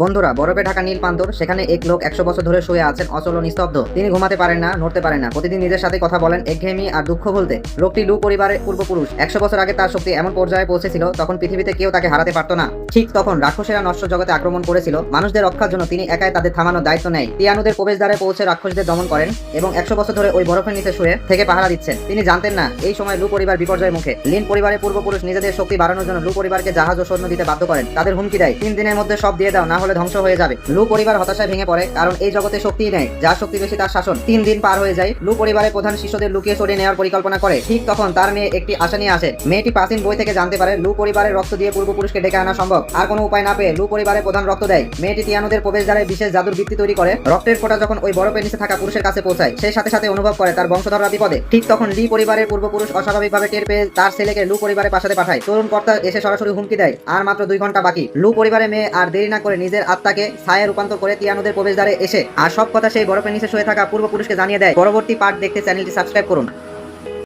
বন্ধুরা, বরফে ঢাকা নীল পান্তর সেখানে এক লোক একশো বছর ধরে শুয়ে আছেন অচল নিস্তব্ধ তিনি ঘুমাতে পারেন না, নড়তে পারেন না। প্রতিদিন নিজের সাথে কথা বলেন, একঘেয়েমি আর দুঃখ বলতে। লোকটি লু পরিবারের পূর্বপুরুষ। একশো বছর আগে তার শক্তি এমন পর্যায়ে পৌঁছেছিল, তখন পৃথিবীতে কেউ তাকে হারাতে পারত না। ঠিক তখন রাক্ষসেরা নষ্ট জগতে আক্রমণ করেছিল। মানুষদের রক্ষার জন্য তিনি একাই তাদের থামানোর দায়িত্ব নেয়। তিয়ানুদের প্রবেশদ্বারে পৌঁছে রাক্ষসদের দমন করেন এবং একশো বছর ধরে ওই বরফের নিচে শুয়ে থেকে পাহারা দিচ্ছেন। তিনি জানতেন না, এই সময় লু পরিবার বিপর্যয়ের মুখে। লিন পরিবারের পূর্বপুরুষ নিজেদের শক্তি বাড়ানোর জন্য লু পরিবারকে জাহাজ ও সৈন্য দিতে বাধ্য করেন। তাদের হুমকি দেয়। তিন দিনের মধ্যে সব দিয়ে দাও, না হলে ধ্বংস হয়ে যাবে। লু পরিবার হতাশায় ভেঙে পড়ে, কারণ এই জগতে শক্তিই নেই। যার শক্তি বেশি তার শাসন। তিন দিন পার হয়ে যায় লু পরিবারের প্রধান শিষ্যদের লুকিয়ে সরিয়ে নেওয়ার পরিকল্পনা করে। ঠিক তখন তার মেয়ে একটি আশা নিয়ে আসে। মেয়েটি প্রাচীন বই থেকে জানতে পারে লু পরিবারের রক্ত দিয়ে পূর্বপুরুষকে ডেকে আনা সম্ভব। আর কোনো উপায় না পেয়ে লু পরিবারের প্রধান রক্ত দেয়। মেয়েটি তিয়ানুদের প্রবেশদ্বারে বিশেষ জাদুর ভিত্তি তৈরি করে। রক্তের ফোঁটা যখন ওই বরফের নিচে থাকা পুরুষের কাছে পৌঁছায় সেই সাথে সাথে অনুভব করে তার বংশধররা বিপদে। ঠিক তখন লি পরিবারের পূর্বপুরুষ অস্বাভাবিকভাবে টের পেয়ে তার ছেলেকে লু পরিবারের পাশাতে পাঠায়। তরুণ কর্তা এসে সরাসরি হুমকি দেয়, আর মাত্র দুই ঘণ্টা বাকি। লু পরিবারের মেয়ে আর দেরি না করে নিজের আত্মাকে ছায়া রূপান্তর করে তিয়ানুদের প্রবেশদ্বারে এসে। আর সব কথা সেই বরফের নিচে শুয়ে থাকা পূর্বপুরুষকে জানিয়ে দেয়। পরবর্তী পার্ট দেখতে চ্যানেলটি সাবস্ক্রাইব করুন।